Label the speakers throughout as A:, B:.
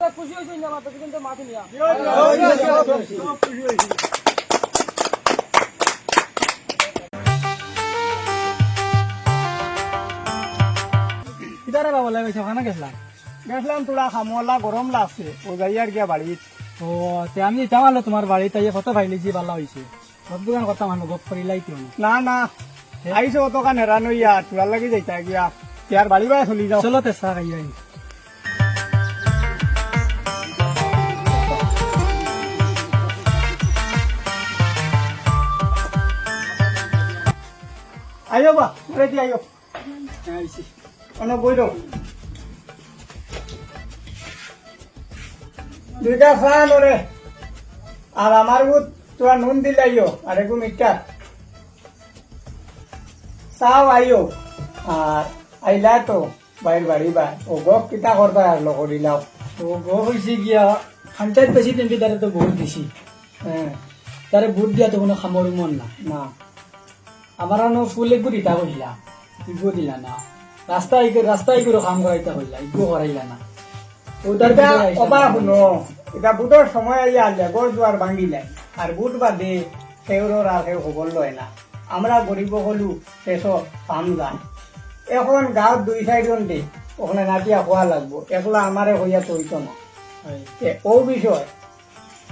A: খুশি হয়েছি না মাথা কিন্তু মাথা নিয়া
B: কিতারে বাবা লাগে ওখানে গেছিলাম
C: গেছিলাম তোরা খামলা গরম লাগছে ও যাই আর গিয়া বাড়িত
B: ও তে আমি যাম আলো তোমার বাড়িতে ইয়ে কত ভাইলি যে ভালো হয়েছে সব দোকান কথা মানুষ গপ করিলাই তো
C: না না আইসো অতকান হেরান হইয়া তোরার লাগি যাইতা গিয়া ইয়ার বাড়ি বাড়ি চলি যাও
B: চলো তে চা খাই
C: আইও বা রেডি আইও
B: আইছি
C: অন বই রো দুইটা খান ওরে। আর আমার বুত তোরা নুন দিলাইও আর একটু মিঠা। চাও আইও আর আইলা তো বাইর বাড়ি বা। ও গপ কিতা করবা আর লোক দিলাও
B: তো গো হয়েছে গিয়া পঞ্চায়েত বেশি তারে তো বহুত বেশি
C: হ্যাঁ।
B: তারে ভোট দিয়া তো কোনো খামর মন না
C: না।
B: আমার আনো ফুল দিতা কইলা ইগো দিলা না। রাস্তা ইগো রাস্তা ইগো কাম করাইতা কইলা ইগো করাইলা না। ও
C: অবা শুনো এটা বুটর সময় আইয়া আনলে গড় দুয়ার ভাঙিলে। আর বুট বাদে সেউরর আর কেউ খবর লয় না। আমরা গরিব হলু শেষ পাম যায় এখন গাঁৱত দুই চাৰিজন দে ওখানে নাটিয়া খোৱা লাগবো। একলা আমারে হইয়া তৈত না। ও বিষয়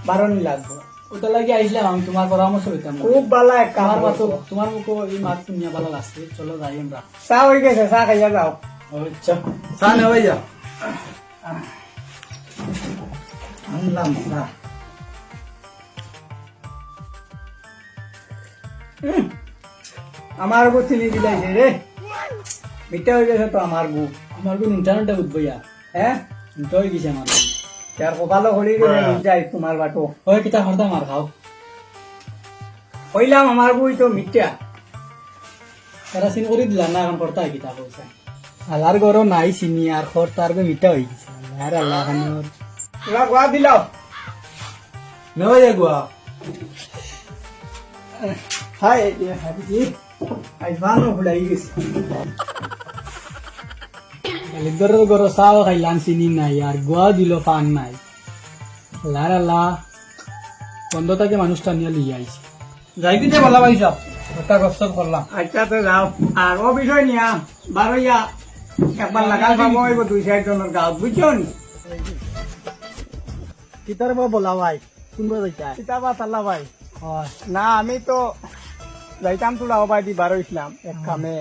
C: বারণি লাগবো।
B: ওটা লাগি আইছিলাম আমি তোমার পরামর্শ লইতাম।
C: খুব বালা এক
B: আমার। মাতো তোমার মুখো এই মাত শুনিয়া ভালো লাগছে। চলো যাই আমরা।
C: চাহ হয়ে গেছে চাহ খাইয়া যাও।
B: আচ্ছা।
D: চা নেওয়াই যা।
C: আনলাম চাহ উম, আমার গু চিনি দিলাইছে রে। মিঠা হয়ে গেছে তো আমার গু
B: আমার কোন ইন্টারনেটে উঠবইয়া
C: হ্যাঁ?
B: ইন্টার হয়ে গেছে আমার
C: তার কপালো হলি গেলে যাই তোমার বাটো
B: ওই কিতা হরদা মার খাও
C: কইলাম আমার বই তো মিথ্যা
B: তারা সিন করে দিলা না এখন করতা কিতা কইছে আলার গরো নাই চিনি আর খর তার গো মিটা হয়ে গেছে আর আল্লাহ খানোর
C: তোরা গোয়া দিলাও
D: নেওয়াই যা গুয়া
C: হাই হাবিজি আইবানো ভুলাই গেছে
B: লিগর গরো সাও খাইলাম চিনি নাই আর গোয়া দিল পান নাই আল্লাহর আল্লাহ বন্ধ থাকে মানুষটা নিয়ে লিয়ে আইছে
D: যাই দিতে ভালো পাইছ ওটা গপসপ করলাম
C: আচ্ছা তো যাও আর ও বিষয় নিয়া বারোইয়া একবার লাগাল পাবো হইব দুই চারজনের গাঁৱত বুঝছ নি
B: কিতার বা বলা ভাই শুনব যাইতা
C: কিতাবা তাল্লা ভাই না আমি তো যাইতাম তোলা হবাই দি বারো ইসলাম এক কামে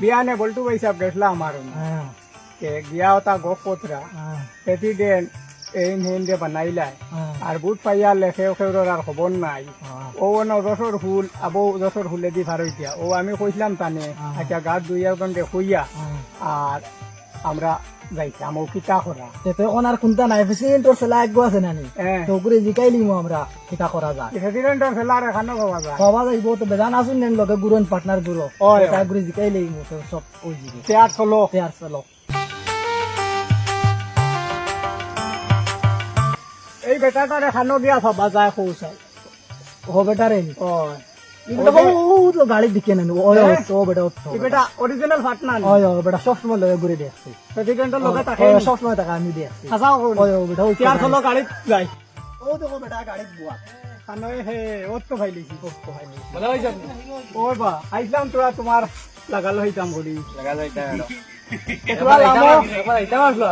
C: বিয়ানে বল্টু পয়সা গেছলাম আমার ওটা গপ পত্রা
B: হ্যাঁ
C: প্রেসিডেন্ট এই হেন দিয়ে বানাইলাই আর বুট পাইয়া লেখেও খেউরর আর খবর নাই ও ন রসর ফুল আবো রসর ফুলে দি ভার হইতিয়া ও আমি কইছিলাম তানে আচ্ছা গাছ দুই একজন হইয়া আর আমরা যাইতাম ও কিতা করা
B: তেতে ওনার কোনটা নাই প্রেসিডেন্টর সেলা এক আছে নানি তো করে জিকাই লিমু আমরা কিতা করা যায়
C: প্রেসিডেন্টর খেলার এখানে পাওয়া যায়
B: সবা যাইব তো বেজান আসুন নেন লগে গুরন পার্টনার
C: ওই, ওই।
B: জিকাই লিমু তো সব ওই জিগে
C: চেয়ার চলো
B: তেয়ার চলো
C: এই বেটাটার এখানে গিয়া ভাবা যায়
B: ও বেটা রে
C: ও
B: ও গাড়ি দিকে নেন ওই ওই বেটা তো
C: এই বেটা অরিজিনাল পার্টনার
B: ওই ওই বেটা সব সময় ঘুরে
C: প্রেসিডেন্টের লগে
B: সময় আমি
C: হাসাও
B: ওই বেটা ওই ও তো বেটা গাড়ি বুয়া
C: খানো হে ওর তো ভাইলিছি
D: ভালো পাইছ
C: ও বা আইসলাম তোরা তোমার লাগালো হইতাম ঘড়ি
D: লাগা যাইতা
C: তোরা লামো
D: একবার আইতাম আসলো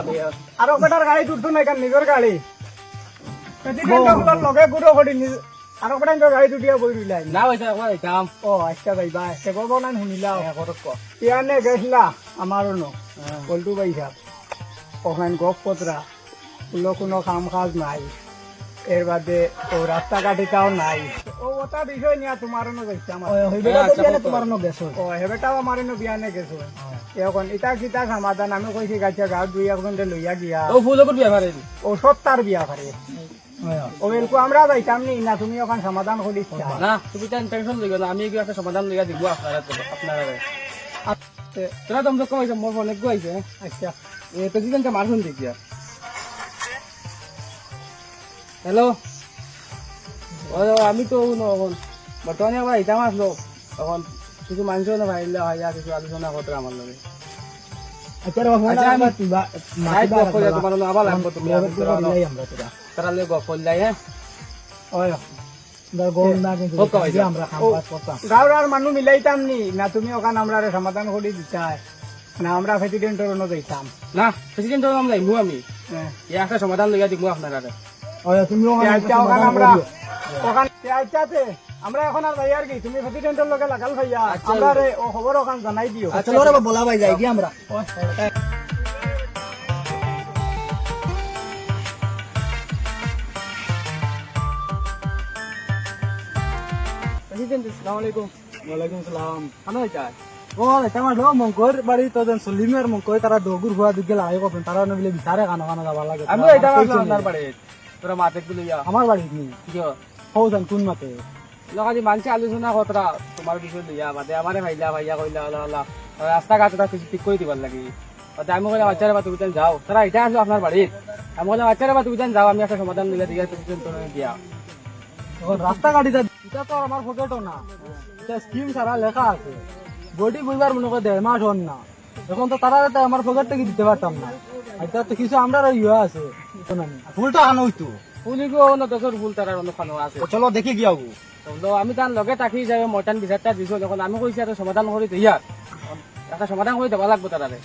C: বেটার গাড়ি না নিজের গাড়ি। লগে গুড়ো ঘড়ি আর বেটার গাড়ি উঠিয়া বই দিলাই
D: না। পাইছা একবার আইতাম
C: ও আচ্ছা যাইবা সে গো না শুনিলাও ইয়ানে গেছলা আমারও ন। পল্টু বাইসা ওখানে গপ পত্রা কোনো কোনো কাম কাজ নাই। এর বাদে ও রাস্তাঘাটিটাও নাই। ও ওটা বিষয় নিয়ে তোমারও ন গেছে আমার
B: ওই বেটা তো জানে তোমার ন বেশ
C: ও হেবেটাও আমার ন বিয়ানে গেছো এখন ইটা কিতা সমাধান আমি কইছি গাছা গাঁৱত দুই একজন লইয়া গিয়া।
D: ও বিয়া পারে
C: ও সত্তার বিয়া করে ও এলকু আমরা যাইতাম নি না তুমি ওখান সমাধান করিস
D: না তুমি টেনশন লইও না আমি এগুলো একটা সমাধান লইয়া দিব আপনারা আপনারা তোরা তো আমাকে কমাইছো মোর ফোনে গো
C: আচ্ছা।
D: এ প্রেসিডেন্টকে মারছুন দেখিয়া হ্যালো আমি তো বর্তমানে আবার আইতাম আসলো তখন কিছু মানুষও না ভাইলে হইয়া কিছু আলোচনা করতে আমার লগে।
E: আচ্ছা
D: আচ্ছা, হ্যাঁ?
C: মিলাইতাম নি না তুমি ওখান আমরা সমাধান কৰি দিতাই না আমরা প্রেসিডেন্টর অন্য দিতাম
D: না প্রেসিডেন্ট নাম যাইমু আমি। একটা সমাধান লইয়া দিমু আপনারা
E: তুমি
C: আমরা ওখান আচ্ছাতে আমরা এখন আর যাই আর কি তুমি প্রেসিডেন্টের লগে লাগাল ভাইয়া।
D: আচ্ছা।
C: আমরা রে ও খবর ওখান জানাই দিও।
E: চলো রে বলা ভাই যাই কি আমরা।
D: প্রেসিডেন্ট আসসালামু আলাইকুম।
E: ওয়ালাইকুম সালাম।
D: কেন হইতা
E: ও আমার মঙ্কর বাড়ি তো দেন সলিমের মঙ্কর তারা দগুর হুয়া দিকে লাগে কখন তারা নবিলে বিচারে কানো কানো যাবা লাগে।
D: আমি এটা আসলাম আপনার বাড়ি তোরা মাতে একটু
E: আমার বাড়ি নি?
D: কিয়?
E: হৌজান কোন মাতে?
D: লগাদি মানছে আলোচনা কতরা তোমার বিষয় লইয়া বাদে আমারে ভাইলা, ভাইয়া কইলা আল্লাহ আল্লাহ রাস্তা ঘাট এটা ঠিক করে দিবার লাগি। বাদে আমি কইলাম আচ্ছা বা তুমি যাও। তারা এটা আসলো আপনার বাড়িত আমি বললাম আচ্ছা বা তুমি যাও, আমি একটা সমাধান দিলে দিয়ে প্রেসিডেন্ট দিয়া।
E: এখন রাস্তা গাড়িটা এটা তো আমার পকেটও না। এটা স্কিম সারা লেখা আছে। বডি বইবার মনে করে দেড় মাস হন না। এখন তো তারা তো আমার পকেট থেকে দিতে পারতাম না। এটা তো কিছু আমরা ইয়ে আছে। ফুলটা আনো হইতো
D: পুলিগো অন্য দশর ভুল তারা অন্য খানো আছে।
E: চলো দেখি গিয়া
D: তো আমি তার লগে তাকি যাবে মটন বিচারটা দিছো যখন আমি কইছি আর সমাধান করে দিয়া। একটা সমাধান করে দেওয়া লাগবো তারারে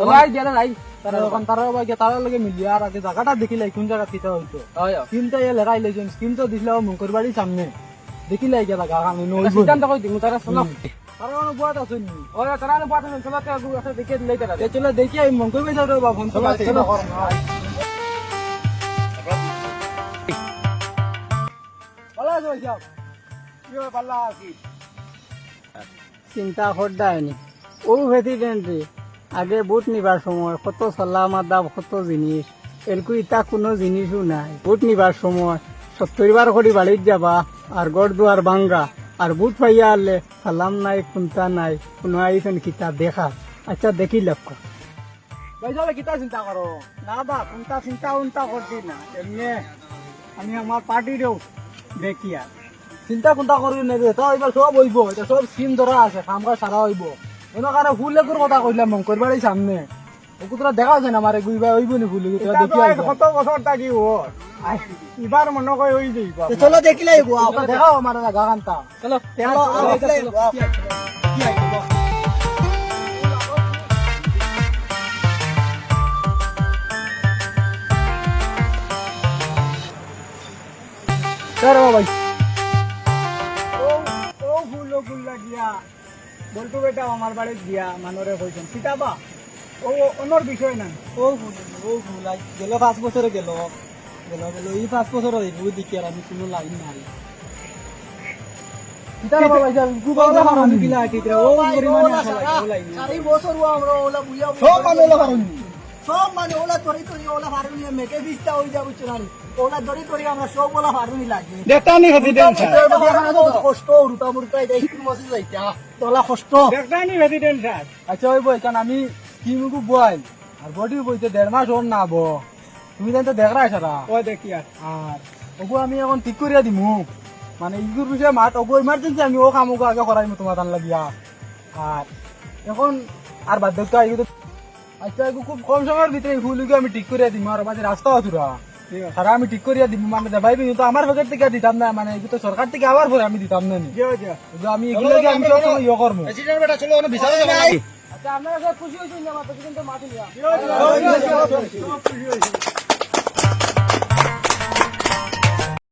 D: ওলাই দিয়া নাই?
E: তারা এখন তারা বাকি তারা লগে মিলিয়ে আর আগে জায়গাটা দেখিলে কোন জায়গা কিতা হইতো স্কিমটা ইয়ে লেখাই লেছেন স্কিম তো দিছিল মুখের বাড়ির সামনে দেখিলে গিয়া জায়গা আমি নইব
D: সিদ্ধান্ত করে দিমু তারা শোনো
E: তারা কোনো বুয়াত আছে নি?
D: ওরা তারা আগু দেখে দিলে তারা
E: চলো দেখি আমি মঙ্কর ভাই যাও বা ফোন
C: চিন্তা করদায়নি ও প্রেসিডেন্ট আগে ভোট নিবার সময় কত সালাম আদাব, কত জিনিস। এরকম ইতা কোনো জিনিসও নাই। ভোট নিবার সময় সত্তরবার করে বাড়িত যাবা আর গড় দুয়ার ভাঙ্গা আর বুট পাইয়া আনলে সালাম নাই কুন্তা নাই, কোনো আইসেন কিতা দেখা। আচ্ছা দেখি লক্ষ্য
E: ভাই কিতা চিন্তা করো?
C: না বা কোনটা চিন্তা উন্তা করছি না। এমনি আমি আমার পার্টিরও দেখি আর
E: চিন্তা কোনটা করি না রে তো এবার সব হইব এটা সব স্কিম ধরা আছে কাম কাজ সারা হইব। এনে কারণে ফুল লেকুর কথা কইলাম মন করবার এই সামনে কুকুরা দেখা আছে না আমারে গুইবা হইব নি ফুল
C: এটা
E: দেখি আইবা।
C: কত বছর থাকি ওর এবার মনে কই হই যাইব
E: চলো দেখিলে আপনার দেখাও আমার জায়গা কান্তা
D: চলো
E: চলো ভাই।
C: ও ও ফুল ও ফুল লাগিয়া বলতো বেটা আমার বাড়ি দিয়া মানরে কইছেন কিতাবা ও অন্যর বিষয় না
E: ও ফুল ও ফুল গেল পাঁচ বছরে গেল। গেল গেল এই পাঁচ বছর হইব দেখি আর আমি কোনো লাইন নাই। ও
B: চারি বছর ও আমরা ওলা বুঝা
E: সব মানুষ ওলা পারুনি
B: সব মানে ওলা ধরি ধরি ওলা পারুনি মেকে বিস্তা হয়ে যাব চুনানি ওলা ধরি ধরি আমরা সব ওলা পারুনি লাগে
C: দেখতানি প্রেসিডেন্ট
B: কষ্ট উড়তা মুড়তা এটা একটু মসি যাইতা। তোলা কষ্ট।
C: দেখতানি প্রেসিডেন্ট স্যার।
E: আচ্ছা ওই বই কারণ আমি কিমুকু বই আর বডি বইতে দেড় মাস ওর না বো। তুমি তো দেখরা সারা
C: ও দেখি আর।
E: ওগু আমি এখন ঠিক করিয়া দিমু। মানে ইগুর বিষয়ে মাত ওগু ইমার্জেন্সি আমি ও কামকে আগে করাইমু তোমার লাগিয়া। আর এখন আর দেখতে আইগু আচ্ছা খুব কম সময়ের ভিতরে ফুলকে আমি ঠিক করিয়া দিমু আর মাঝে রাস্তা আছুরা সারা আমি ঠিক করিয়া দিব মানে দেবাই তো আমার পকেট থেকে দিতাম না মানে এগুলো তো সরকার থেকে আবার পরে আমি দিতাম না আমি এগুলো আমি সব সময় ইয়ে করব
D: আচ্ছা আপনারা খুশি হয়েছেন
C: জিও জিও